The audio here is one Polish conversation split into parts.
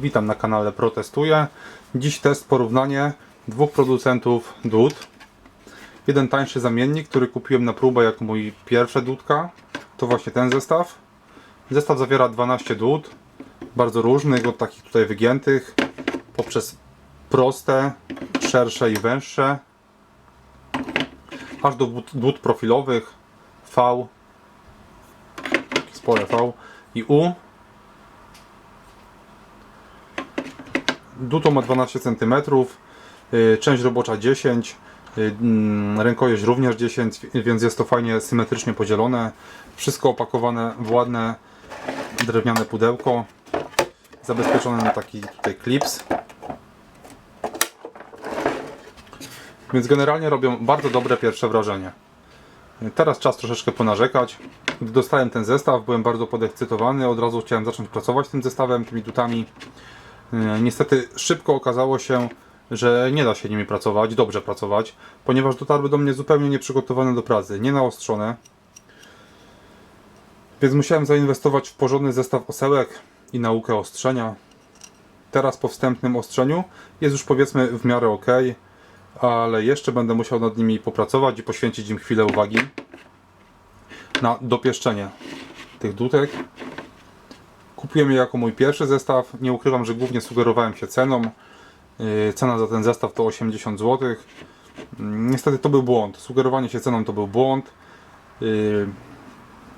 Witam na kanale Protestuję. Dziś test porównanie dwóch producentów dud. Jeden tańszy zamiennik, który kupiłem na próbę jako mój pierwsza dudka. To właśnie ten zestaw. Zestaw zawiera 12 dud, bardzo różnych, od takich tutaj wygiętych, poprzez proste, szersze i węższe, aż do dud profilowych V, spore V i U. Duto ma 12 cm, y, część robocza 10 y, mm, rękojeść również 10, więc jest to fajnie symetrycznie podzielone. Wszystko opakowane w ładne drewniane pudełko, zabezpieczone na taki tutaj klips. Więc generalnie robią bardzo dobre pierwsze wrażenie. Teraz czas troszeczkę ponarzekać. Gdy dostałem ten zestaw, byłem bardzo podekscytowany. Od razu chciałem zacząć pracować tym zestawem, tymi dutami. E, Niestety szybko okazało się, że nie da się nimi pracować, dobrze pracować, ponieważ dotarły do mnie zupełnie nieprzygotowane do pracy, nie naostrzone. Więc musiałem zainwestować w porządny zestaw osełek i naukę ostrzenia. Teraz po wstępnym ostrzeniu jest już powiedzmy w miarę ok, ale jeszcze będę musiał nad nimi popracować i poświęcić im chwilę uwagi na dopieszczenie tych dutek. Kupiłem je jako mój pierwszy zestaw. Nie ukrywam, że głównie sugerowałem się ceną. Yy, Cena za ten zestaw to 80 zł. Niestety to był błąd. Sugerowanie się ceną to był błąd. Yy,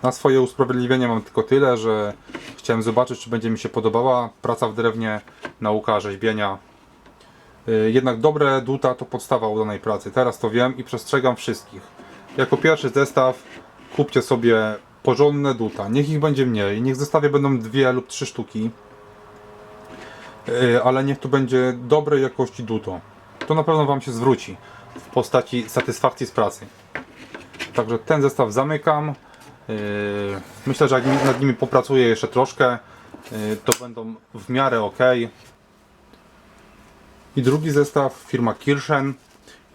Na swoje usprawiedliwienie mam tylko tyle, że chciałem zobaczyć, czy będzie mi się podobała praca w drewnie, nauka rzeźbienia. Yy, Jednak dobre duta to podstawa udanej pracy. Teraz to wiem i przestrzegam wszystkich. Jako pierwszy zestaw kupcie sobie porządne duta. Niech ich będzie mniej, niech w zestawie będą dwie lub trzy sztuki. Yy, Ale niech to będzie dobrej jakości duto. To na pewno Wam się zwróci w postaci satysfakcji z pracy. Także ten zestaw zamykam. Yy, Myślę, że jak nad nimi popracuję jeszcze troszkę, yy, to będą w miarę ok. I drugi zestaw, firma Kirschen.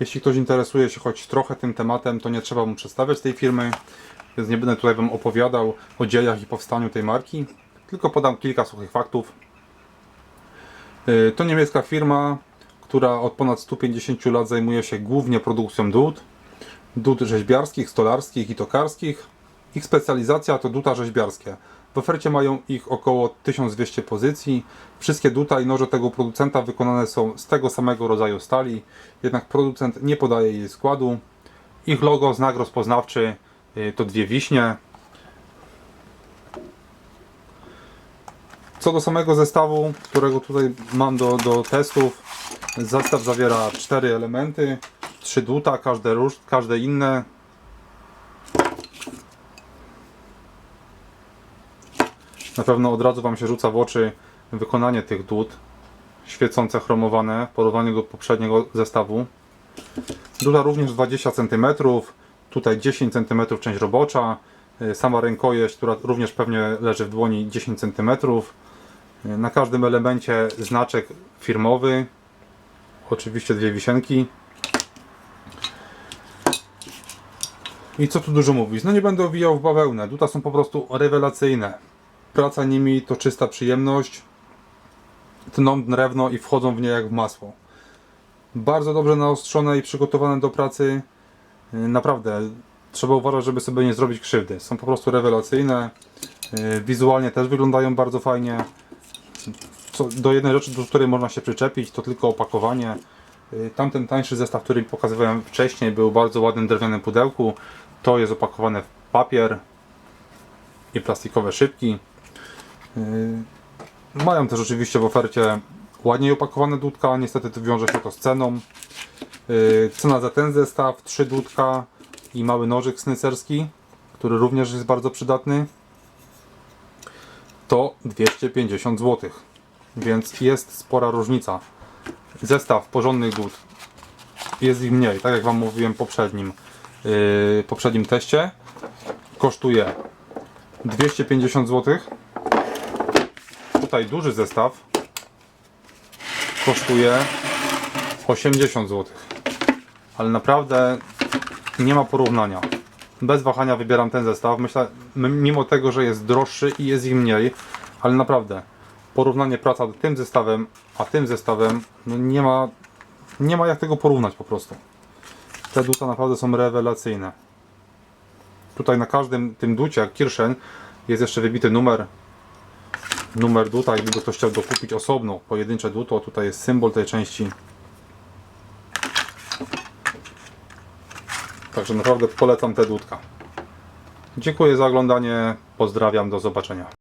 Jeśli ktoś interesuje się choć trochę tym tematem, to nie trzeba mu przedstawiać tej firmy, więc nie będę tutaj Wam opowiadał o dziejach i powstaniu tej marki, tylko podam kilka suchych faktów. Yy, To niemiecka firma, która od ponad 150 lat zajmuje się głównie produkcją dud, dud rzeźbiarskich, stolarskich i tokarskich. Ich specjalizacja to duta rzeźbiarskie. W ofercie mają ich około 1200 pozycji. Wszystkie duta i noże tego producenta wykonane są z tego samego rodzaju stali, jednak producent nie podaje jej składu. Ich logo, znak rozpoznawczy y, to dwie wiśnie. Co do samego zestawu, którego tutaj mam do, do testów, zestaw zawiera cztery elementy, trzy duta, każde, każde inne. Na pewno od razu Wam się rzuca w oczy wykonanie tych dud, świecące chromowane w porównaniu do poprzedniego zestawu. Duda również 20 cm, tutaj 10 cm część robocza, y, sama rękojeść, która również pewnie leży w dłoni 10 cm. Y, Na każdym elemencie znaczek firmowy, oczywiście dwie wisienki. I co tu dużo mówić, no nie będę owijał w bawełnę, duta są po prostu rewelacyjne. Praca nimi to czysta przyjemność, tną drewno i wchodzą w nie jak w masło bardzo dobrze naostrzone i przygotowane do pracy. Yy, Naprawdę trzeba uważać, żeby sobie nie zrobić krzywdy. Są po prostu rewelacyjne. Yy, Wizualnie też wyglądają bardzo fajnie. Co, do jednej rzeczy, do której można się przyczepić, to tylko opakowanie. Yy, Tamten tańszy zestaw, który pokazywałem wcześniej, był bardzo ładnym drewnianym pudełku. To jest opakowane w papier i plastikowe szybki. Yy, Mają też oczywiście w ofercie ładniej opakowane dudka, niestety to wiąże się to z ceną. Yy, Cena za ten zestaw, 3 dudka i mały nożyk snycerski, który również jest bardzo przydatny, to 250 zł. Więc jest spora różnica. Zestaw porządnych dud jest ich mniej, tak jak Wam mówiłem w poprzednim, yy, poprzednim teście. Kosztuje 250 zł. Tutaj duży zestaw kosztuje 80 zł. Ale naprawdę nie ma porównania. Bez wahania wybieram ten zestaw. Myślę, mimo tego, że jest droższy i jest ich mniej, ale naprawdę porównanie praca tym zestawem, a tym zestawem, no nie ma, nie ma jak tego porównać po prostu. Te duta naprawdę są rewelacyjne. Tutaj na każdym tym ducie, jak Kirszen, jest jeszcze wybity numer numer duta, jakby ktoś chciał dokupić osobno, pojedyncze duto, tutaj jest symbol tej części. Także naprawdę polecam te dutka. Dziękuję za oglądanie, pozdrawiam, do zobaczenia.